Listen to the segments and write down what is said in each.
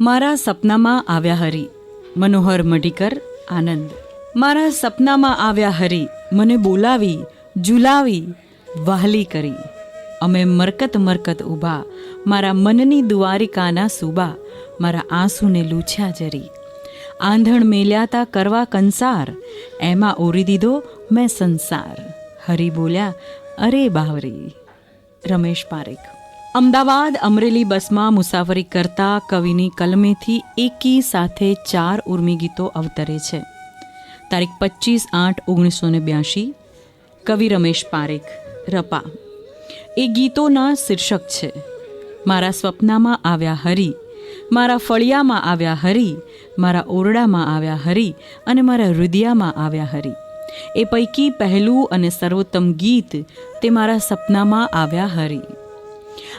મારા સપનામાં આવ્યા હરી, મનોહર મઢીકર, આનંદ. મારા સપનામાં આવ્યા હરી, મને બોલાવી, ઝુલાવી, વહાલી કરી. અમે મરકત મરકત ઊભા, મારા મનની દુવારિકાના સુબા, મારા આંસુને લૂછ્યા જરી. આંધણ મેલ્યાતા કરવા કંસાર, એમાં ઓરી દીધો મેં સંસાર. હરી બોલ્યા, અરે બાવરી. રમેશ પારેખ. અમદાવાદ અમરેલી બસમાં મુસાફરી કરતા કવિની કલમેથી એકી સાથે ચાર ઉર્મી ગીતો અવતરે છે. તારીખ પચીસ આઠ ઓગણીસો ને બ્યાસી કવિ રમેશ પારેખ, રપા. એ ગીતોના શીર્ષક છે. મારા સ્વપ્નમાં આવ્યા હરી, મારા ફળિયામાં આવ્યા હરી, મારા ઓરડામાં આવ્યા હરી અને મારા હૃદયામાં આવ્યા હરી. એ પૈકી પહેલું અને સર્વોત્તમ ગીત તે મારા સપનામાં આવ્યા હરી.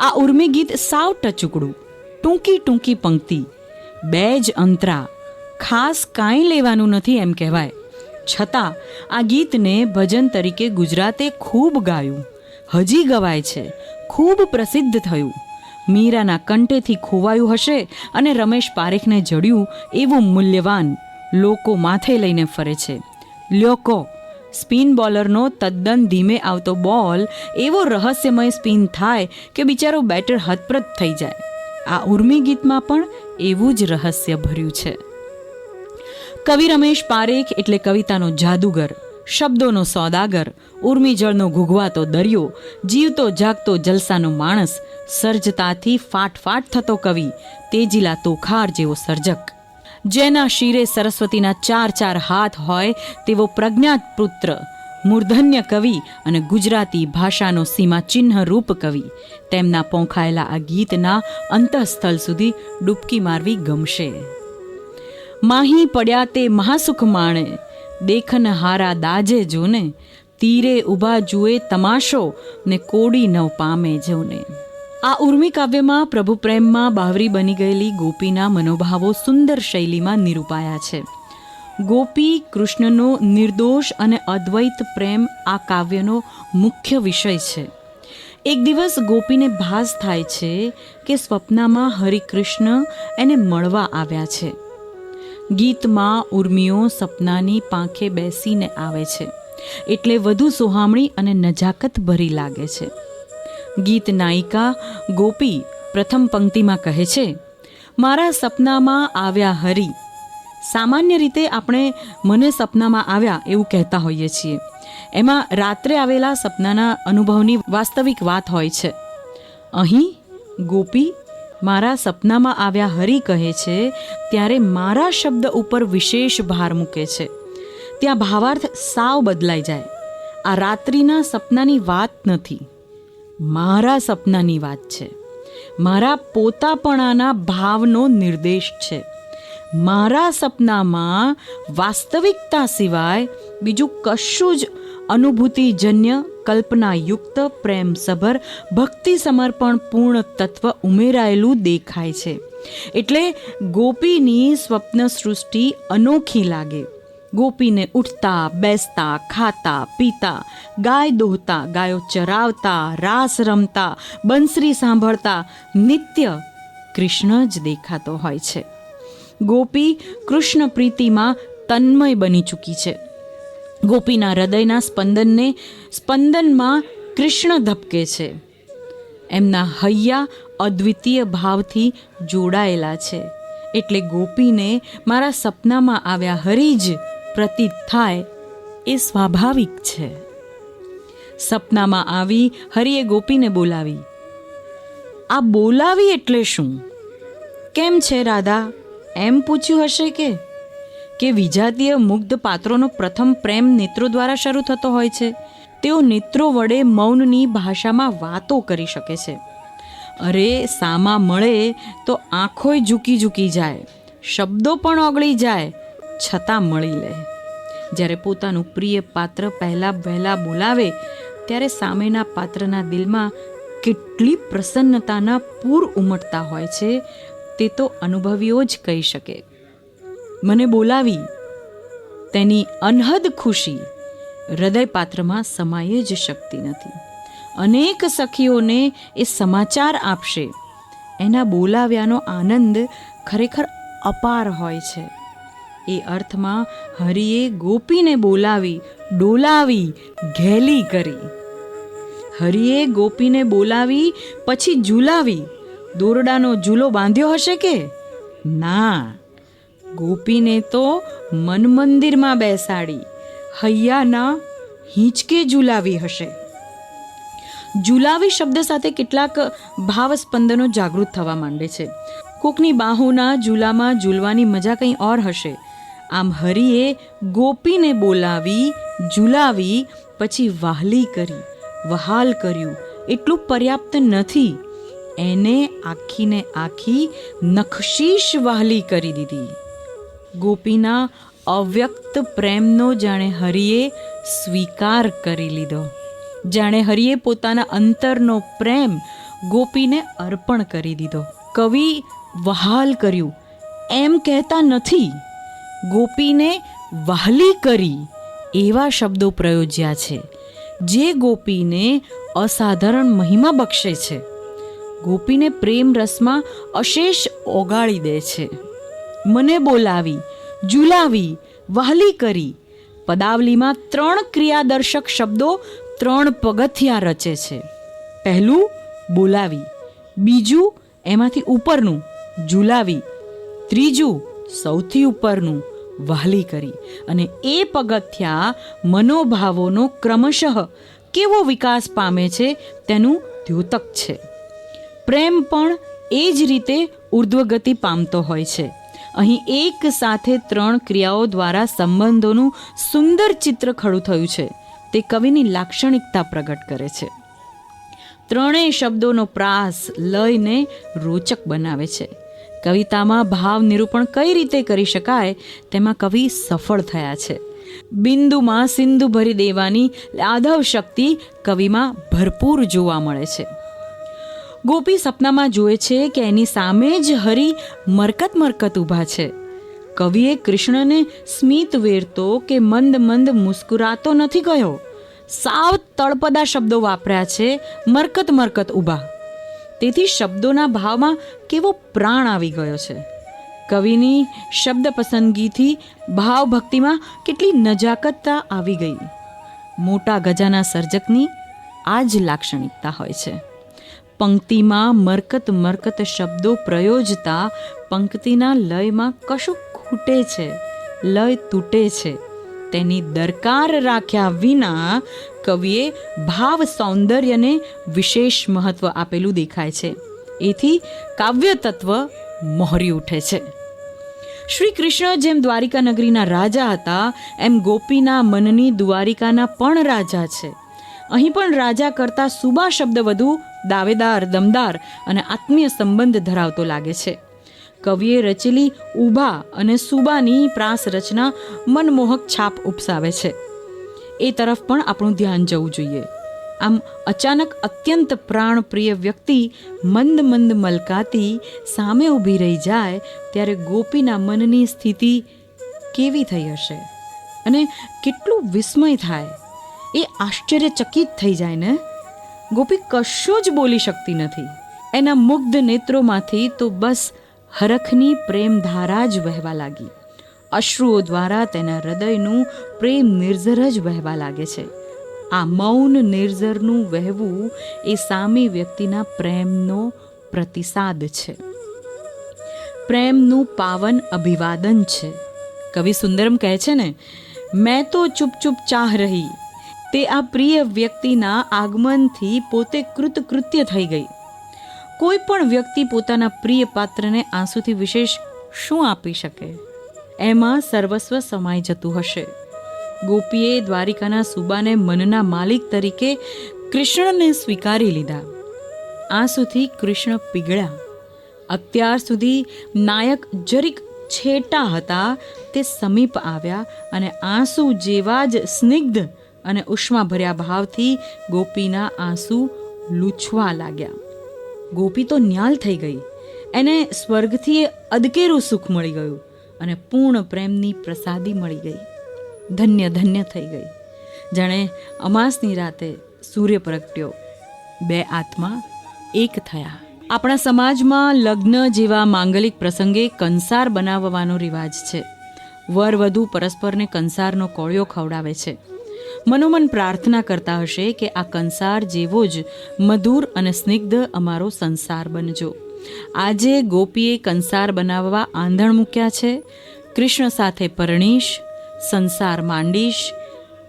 આ ઉર્મી ગીત સાવ ટચુકડું, ટૂંકી ટૂંકી પંક્તિ બે જ અંતરા, ખાસ કાંઈ લેવાનું નથી એમ કહેવાય. છતાં આ ગીતને ભજન તરીકે ગુજરાતે ખૂબ ગાયું, હજી ગવાય છે, ખૂબ પ્રસિદ્ધ થયું. મીરાના કંઠેથી ખોવાયું હશે અને રમેશ પારેખને જડ્યું એવું મૂલ્યવાન લોકો માથે લઈને ફરે છે. લ્યોકો સ્પિન બોલરનો તદ્દન ધીમે આવતો બોલ એવો રહસ્યમય સ્પિન થાય કે બિચારો બેટર હતપ્રત થઈ જાય. આ ઉર્મી ગીતમાં પણ એવું જ રહસ્ય ભર્યું છે. કવિ રમેશ પારેખ એટલે કવિતાનો જાદુગર, શબ્દોનો સોદાગર ઉર્મીજળનો ઘૂઘવાતો દરિયો, જીવતો જાગતો જલસાનો માણસ, સર્જતાથી ફાટફાટ થતો કવિ, તેજીલા તોખાર જેવો સર્જક. જેના શિરે સરસ્વતીના ચાર ચાર હાથ હોય તેવો પ્રજ્ઞાત પુત્ર મૂર્ધન્ય કવિ અને ગુજરાતી ભાષાનો સીમાચિહ્ન રૂપ કવિ. તેમના પોંખાયેલા આ ગીતના અંતઃસ્થલ સુધી ડૂબકી મારવી ગમશે. માહી પડ્યા તે મહાસુખ માણે દેખન હારા દાજે જોને, તીરે ઊભા જુએ તમાશો ને કોડી નવ પામે જોને આ ઉર્મી કાવ્યમાં પ્રભુ પ્રેમમાં બાવરી બની ગયેલી ગોપીના મનોભાવો સુંદર શૈલીમાં નિરૂપાયા છે. ગોપી કૃષ્ણનો નિર્દોષ અને અદ્વૈત પ્રેમ આ કાવ્યનો મુખ્ય વિષય છે. એક દિવસ ગોપીને ભાસ થાય છે કે સ્વપ્નમાં હરિકૃષ્ણ એને મળવા આવ્યા છે. ગીતમાં ઉર્મિઓ સપનાની પાંખે બેસીને આવે છે. એટલે વધુ સુહામણી અને નજાકત ભરી લાગે છે. ગીત નાયિકા ગોપી પ્રથમ પંક્તિમાં કહે છે, મારા સપનામાં આવ્યા હરી. સામાન્ય રીતે આપણે મને સપનામાં આવ્યા એવું કહેતા હોઈએ છીએ. એમાં રાત્રે આવેલા સપનાના અનુભવની વાસ્તવિક વાત હોય છે. અહીં ગોપી મારા સપનામાં આવ્યા હરી કહે છે, ત્યારે મારા શબ્દ ઉપર વિશેષ ભાર મૂકે છે. ત્યાં ભાવાર્થ સાવ બદલાઈ જાય. આ રાત્રિના સપનાની વાત નથી. મારા સપનાની વાત છે. મારા પોતાપણાના ભાવનો નિર્દેશ છે. મારા સપનામાં વાસ્તવિકતા સિવાય બીજું કશું જ અનુભૂતિજન્ય, કલ્પનાયુક્ત, પ્રેમસભર ભક્તિ સમર્પણ પૂર્ણ તત્વ ઉમેરાયેલું દેખાય છે. એટલે ગોપીની સ્વપ્ન સૃષ્ટિ અનોખી લાગે. ગોપીને ઉઠતા, બેસતા, ખાતા, પીતા, ગાય દોહતા, ગાયો ચરાવતા, રાસ રમતા, બંસરી સાંભળતા, નિત્ય કૃષ્ણ જ દેખાતો હોય છે. ગોપી કૃષ્ણ પ્રીતિમાં તન્મય બની ચૂકી છે. ગોપીના હૃદયના સ્પંદનને, સ્પંદનમાં કૃષ્ણ ધબકે છે. એમના હૈયા અદ્વિતીય ભાવથી જોડાયેલા છે. એટલે ગોપીને મારા સપનામાં આવ્યા હરી જ પ્રતીત થાય એ સ્વાભાવિક છે. સપનામાં આવી હરિએ ગોપીને બોલાવી. આ બોલાવી એટલે શું? કેમ છે રાધા? એમ પૂછ્યું હશે કે? કે વિજાતીય મુગ્ધ પાત્રોનો પ્રથમ પ્રેમ નેત્રો દ્વારા શરૂ થતો હોય છે. તેઓ નેત્રો વડે મૌનની ભાષામાં વાતો કરી શકે છે. અરે સામા મળે તો આંખોય ઝૂકી ઝૂકી જાય. શબ્દો પણ ઓગળી જાય. છતાં મળી લે. જ્યારે પોતાનું પ્રિય પાત્ર પહેલાં વહેલા બોલાવે, ત્યારે સામેના પાત્રના દિલમાં કેટલી પ્રસન્નતાના પૂર ઉમટતા હોય છે, તે તો અનુભવીઓ જ કહી શકે. મને બોલાવી. તેની અનહદ ખુશી હૃદયપાત્રમાં સમાયે જ શકતી નથી. અનેક સખીઓને એ સમાચાર આપશે. એના બોલાવ્યાનો આનંદ ખરેખર અપાર હોય છે. એ અર્થમાં હરિએ ગોપીને બોલાવી, ડોલાવી, ઘેલી કરી. હરિએ ગોપીને બોલાવી, પછી ઝૂલાવી. દોરડાનો ઝૂલો બાંધ્યો હશે કે? ના. ગોપીને તો મન મંદિરમાં બેસાડી, હૈયાના હિંચકે ઝૂલાવી હશે. ઝૂલાવી શબ્દ સાથે કેટલાક ભાવ સ્પંદનો જાગૃત થવા માંડે છે. કોકની બાહોના ઝૂલામાં ઝૂલવાની મજા કંઈ ઓર હશે. આમ હરિએ ગોપીને બોલાવી, ઝુલાવી, પછી વાહલી કરી, વહાલ કર્યું. એટલું પર્યાપ્ત નથી. એને આખીને આખી નખશીશ વહાલી કરી દીધી. ગોપીના અવ્યક્ત પ્રેમનો જાણે હરિએ સ્વીકાર કરી લીધો. જાણે હરિએ પોતાના અંતરનો પ્રેમ ગોપીને અર્પણ કરી દીધો. કવિ વહાલ કર્યું. એમ કહેતા નથી. ગોપીને વહાલી કરી એવા શબ્દો પ્રયોજ્યા છે, જે ગોપીને અસાધારણ મહિમા બક્ષે છે. ગોપીને પ્રેમ રસમાં અશેષ ઓગાળી દે છે. મને બોલાવી, ઝુલાવી, વહાલી કરી. પદાવલીમાં ત્રણ ક્રિયાદર્શક શબ્દો ત્રણ પગથિયા રચે છે. પહેલું, બોલાવી. બીજું, એમાંથી ઉપરનું, ઝુલાવી. ત્રીજું, સૌથી ઉપરનું વહાલી કરી અને એ પગથિયા મનોભાવોનો ક્રમશઃ કેવો વિકાસ પામે છે તેનું દ્યોતક છે. પ્રેમ પણ એ જ રીતે ઉર્ધ્વગતિ પામતો હોય છે. અહીં એક સાથે ત્રણ ક્રિયાઓ દ્વારા સંબંધોનું સુંદર ચિત્ર ખડું થયું છે. તે કવિની લાક્ષણિકતા પ્રગટ કરે છે. ત્રણેય શબ્દોનો પ્રાસ લયને રોચક બનાવે છે. કવિતામાં ભાવ નિરૂપણ કઈ રીતે કરી શકાય તેમાં કવિ સફળ થયા છે. બિંદુમાં સિંધુ ભરી દેવાની આધવ શક્તિ કવિમાં ભરપૂર જોવા મળે છે. ગોપી સપનામાં જુએ છે કે એની સામે જ હરિ મરકત મરકત ઊભા છે. કવિએ કૃષ્ણને સ્મિત વેરતો કે મંદ મંદ મુસ્કુરાતો નથી કહ્યો. સાવ તળપદા શબ્દો વાપર્યા છે, મરકત મરકત ઊભા. તેથી શબ્દોના ભાવમાં કેવો પ્રાણ આવી ગયો છે. કવિની શબ્દ પસંદગીથી ભાવભક્તિમાં કેટલી નજાકતતા આવી ગઈ. મોટા ગજાના સર્જકની આ જ લાક્ષણિકતા હોય છે. પંક્તિમાં મરકત મરકત શબ્દો પ્રયોજતા પંક્તિના લયમાં કશું ખૂટે છે, લય તૂટે છે. તેની દરકાર રાખ્યા વિના કવિએ ભાવ સૌંદર્યને વિશેષ મહત્વ આપેલું દેખાય છે. એથી કાવ્ય તત્વ મોહરી ઉઠે છે. શ્રી કૃષ્ણ જેમ દ્વારિકા નગરીના રાજા હતા, એમ ગોપીના મનની દ્વારિકાના પણ રાજા છે. અહીં પણ રાજા કરતાં સુબા શબ્દ વધુ દાવેદાર, દમદાર અને આત્મીય સંબંધ ધરાવતો લાગે છે. કવિએ રચેલી ઊભા અને સુબાની પ્રાસ રચના મનમોહક છાપ ઉપસાવે છે. એ તરફ પણ આપણું ધ્યાન જવું જોઈએ. આમ અચાનક અત્યંત પ્રાણપ્રિય વ્યક્તિ મંદ મંદ મલકાતી સામે ઊભી રહી જાય ત્યારે ગોપીના મનની સ્થિતિ કેવી થઈ હશે? અને કેટલું વિસ્મય થાય? એ આશ્ચર્યચકિત થઈ જાય ને? ગોપી કશું જ બોલી શકતી નથી. એના મુગ્ધ નેત્રોમાંથી તો બસ હરખની પ્રેમધારા જ વહેવા લાગી. અશ્રુઓ દ્વારા તેના હૃદયનું પ્રેમ નિર્ઝર જ વહેવા લાગે છે. આ મૌન નિર્ઝરનું વહેવું એ સામી વ્યક્તિના પ્રેમનો પ્રતિસાદ છે. પ્રેમનું પાવન અભિવાદન છે. કવિ સુંદરમ કહે છે ને, મેં તો ચૂપ ચૂપ ચાહ રહી. તે આ પ્રિય વ્યક્તિના આગમનથી પોતે કૃતકૃત્ય થઈ ગઈ. કોઈ પણ વ્યક્તિ પોતાના પ્રિય પાત્રને આંસુથી વિશેષ શું આપી શકે? એમાં સર્વસ્વ સમાઈ જતું હશે. ગોપીએ દ્વારિકાના સુબાને મનના માલિક તરીકે કૃષ્ણને સ્વીકારી લીધા. આંસુથી કૃષ્ણ પીગળ્યા. અત્યાર સુધી નાયક જરીક છેટા હતા, તે સમીપ આવ્યા અને આંસુ જેવા જ સ્નિગ્ધ અને ઉષ્માભર્યા ભાવથી ગોપીના આંસુ લૂછવા લાગ્યા. ગોપી તો ન્યાલ થઈ ગઈ. એને સ્વર્ગથી અદકેરું સુખ મળી ગયું. અને પૂર્ણ પ્રેમની પ્રસાદી મળી ગઈ. ધન્ય ધન્ય થઈ ગઈ. જાણે અમાસની રાતે સૂર્ય પ્રગટ્યો. બે આત્મા એક થયા. આપણા સમાજમાં લગ્ન જેવા માંગલિક પ્રસંગે કંસાર બનાવવાનો રિવાજ છે. વર વધુ પરસ્પરને કંસારનો કોળિયો ખવડાવે છે. મનોમન પ્રાર્થના કરતા હશે કે આ કંસાર જેવો જ મધુર અને સ્નિગ્ધ અમારો સંસાર બનજો. આજે ગોપીએ કંસાર બનાવવા આંધણ મૂક્યા છે. કૃષ્ણ સાથે પરણીશ, સંસાર માંડીશ.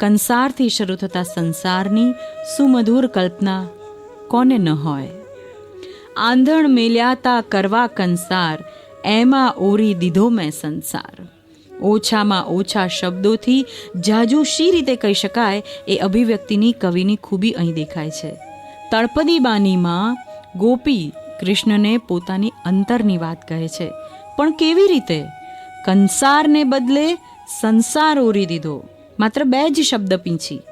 કંસારથી શરૂ થતા સંસારની સુમધુર કલ્પના કોને ન હોય. આંધણ મેલ્યાતા કરવા કંસાર, એમાં ઓરી દીધો મેં સંસાર. ઓછામાં ઓછા શબ્દોથી જાજુ શી રીતે કહી શકાય એ અભિવ્યક્તિની કવિની ખૂબી અહીં દેખાય છે. તળપદી બાનીમાં ગોપી કૃષ્ણને પોતાની અંતરની વાત કહે છે. પણ કેવી રીતે? કંસારને બદલે સંસાર ઓરી દીધો. માત્ર બે જ શબ્દ પીંછી.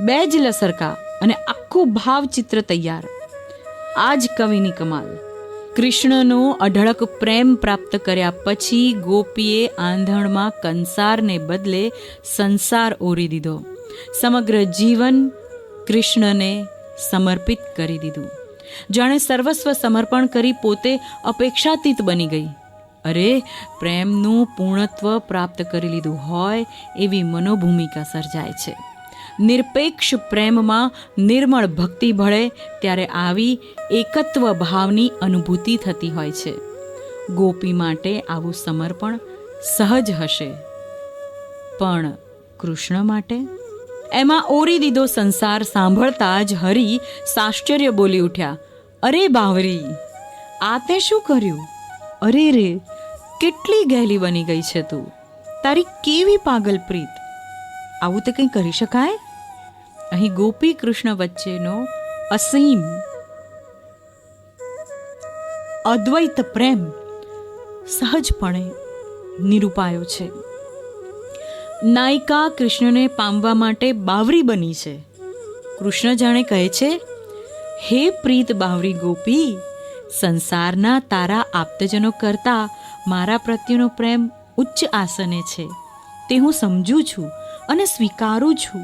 બે જ લસરકા અને આખું ભાવચિત્ર તૈયાર. આ જ કવિની કમાલ. કૃષ્ણનો અઢળક પ્રેમ પ્રાપ્ત કર્યા પછી ગોપીએ આંધણમાં કંસારને બદલે સંસાર ઓરી દીધો. સમગ્ર જીવન કૃષ્ણને સમર્પિત કરી દીધું. જાણે સર્વસ્વ સમર્પણ કરી પોતે અપેક્ષાતીત બની ગઈ. અરે, પ્રેમનું પૂર્ણત્વ પ્રાપ્ત કરી લીધું હોય એવી મનોભૂમિકા સર્જાય છે. નિરપેક્ષ પ્રેમમાં નિર્મળ ભક્તિ ભળે ત્યારે આવી એકત્વ ભાવની અનુભૂતિ થતી હોય છે. ગોપી માટે આવું સમર્પણ સહજ હશે. પણ કૃષ્ણ માટે? એમાં ઓરી દીધો સંસાર સાંભળતા જ હરી સાશ્ચર્ય બોલી ઉઠ્યા, અરે બાવરી, આ તે શું કર્યું? અરે રે, કેટલી ગહેલી બની ગઈ છે તું. તારી કેવી પાગલ પ્રીત? આવું તે કંઈ કરી શકાય? અહીં ગોપી કૃષ્ણ વચ્ચેનો અસીમ, અદ્વૈત પ્રેમ સહજપણે નિરૂપાયો છે. નાયિકા કૃષ્ણને પામવા માટે બાવરી બની છે. કૃષ્ણ જાણે કહે છે, હે પ્રીત બાવરી ગોપી, સંસારના તારા આપ્તજનો કરતા મારા પ્રત્યેનો પ્રેમ ઉચ્ચ આસને છે. તે હું સમજું છું અને સ્વીકારું છું.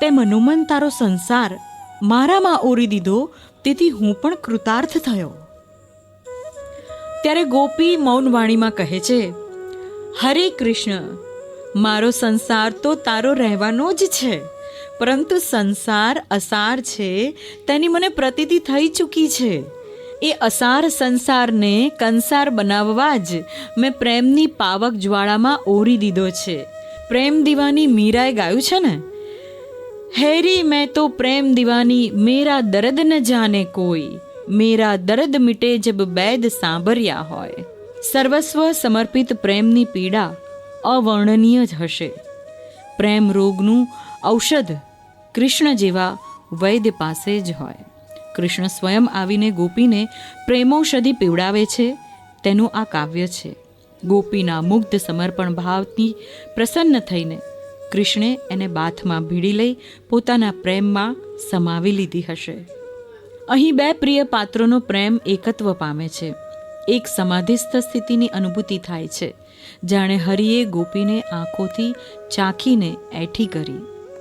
તે મનોમન તારો સંસાર મારામાં ઓરી દીધો, તેથી હું પણ કૃતાર્થ થયો. ત્યારે ગોપી મૌનવાણીમાં કહે છે, હરે કૃષ્ણ મારો સંસાર તો તારો રહેવાનો જ છે. પરંતુ સંસાર અસાર છે, તેની મને પ્રતીતિ થઈ ચૂકી છે. એ અસાર સંસારને કંસાર બનાવવા જ મેં પ્રેમની પાવક જ્વાળામાં ઓરી દીધો છે. પ્રેમ દીવાની મીરાએ ગાયું છે ને? હેરી, મેં તો પ્રેમ દીવાની મેરા દર્દ ન જાને કોઈ. મેરા દર્દ મિટે જબ બેદ સાંભર્યા હોય. સર્વસ્વ સમર્પિત પ્રેમની પીડા અવર્ણનીય જ હશે. પ્રેમ રોગનું ઔષધ કૃષ્ણ જેવા વૈદ્ય પાસે જ હોય. કૃષ્ણ સ્વયં આવીને ગોપીને પ્રેમૌષધિ પીવડાવે છે, તેનું આ કાવ્ય છે. ગોપીના મુગ્ધ સમર્પણ ભાવથી પ્રસન્ન થઈને કૃષ્ણે એને બાથમાં ભીડી લઈ પોતાના પ્રેમમાં સમાવી લીધી હશે. અહીં બે પ્રિય પાત્રોનો પ્રેમ એકત્વ પામે છે. એક સમાધિસ્થ સ્થિતિની અનુભૂતિ થાય છે. જાણે હરિએ ગોપીને આંખોથી ચાખીને એઠી કરી.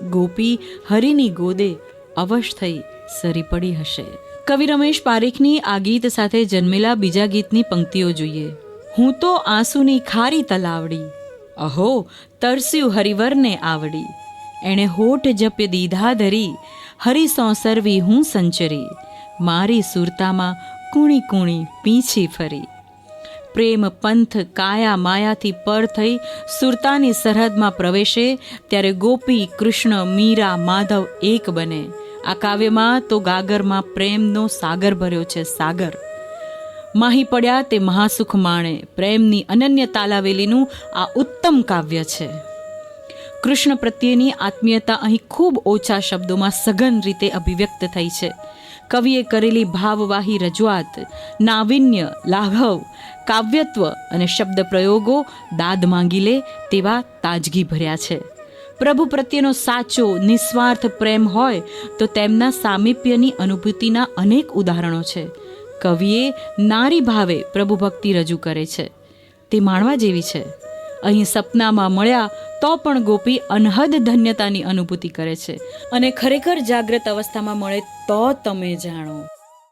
ગોપી હરિની ગોદે અવશ થઈ સરી પડી હશે. કવિ રમેશ પારેખની આ ગીત સાથે જન્મેલા બીજા ગીતની પંક્તિઓ જોઈએ. હું તો આંસુની ખારી તલાવડી. અહો, તરસ્યું હરિવરને આવડી. એણે હોઠ જપ્ય દીધા ધરી. હરી સોંસરવી હું સંચરી. મારી સુરતામાં કુણી કૂણી પીંછી ફરી. પ્રેમ પંથ કાયા માયાથી પર થઈ સુરતાની સરહદમાં પ્રવેશે ત્યારે ગોપી કૃષ્ણ મીરા માધવ એક બને. આ કાવ્યમાં તો ગાગરમાં પ્રેમનો સાગર ભર્યો છે સાગર. માહી પડ્યા તે મહાસુખ માણે. પ્રેમની અનન્ય તાલાવેલીનું આ ઉત્તમ કાવ્ય છે. કૃષ્ણ પ્રત્યેની આત્મીયતા અહીં ખૂબ ઓછા શબ્દોમાં સઘન રીતે અભિવ્યક્ત થઈ છે. કવિએ કરેલી ભાવવાહી રજૂઆત, નાવિન્ય, લાઘવ, કાવ્યત્વ અને શબ્દ પ્રયોગો દાદ માંગી લે તેવા તાજગી ભર્યા છે. પ્રભુ પ્રત્યેનો સાચો, નિસ્વાર્થ પ્રેમ હોય તો તેમના સામીપ્યની અનુભૂતિના અનેક ઉદાહરણો છે. કવિએ નારી ભાવે પ્રભુ ભક્તિ રજૂ કરે છે. તે માણવા જેવી છે. અહીં સપનામાં મળ્યા તો પણ ગોપી અનહદ ધન્યતાની અનુભૂતિ કરે છે. અને ખરેખર જાગ્રત અવસ્થામાં મળે તો તમે જાણો.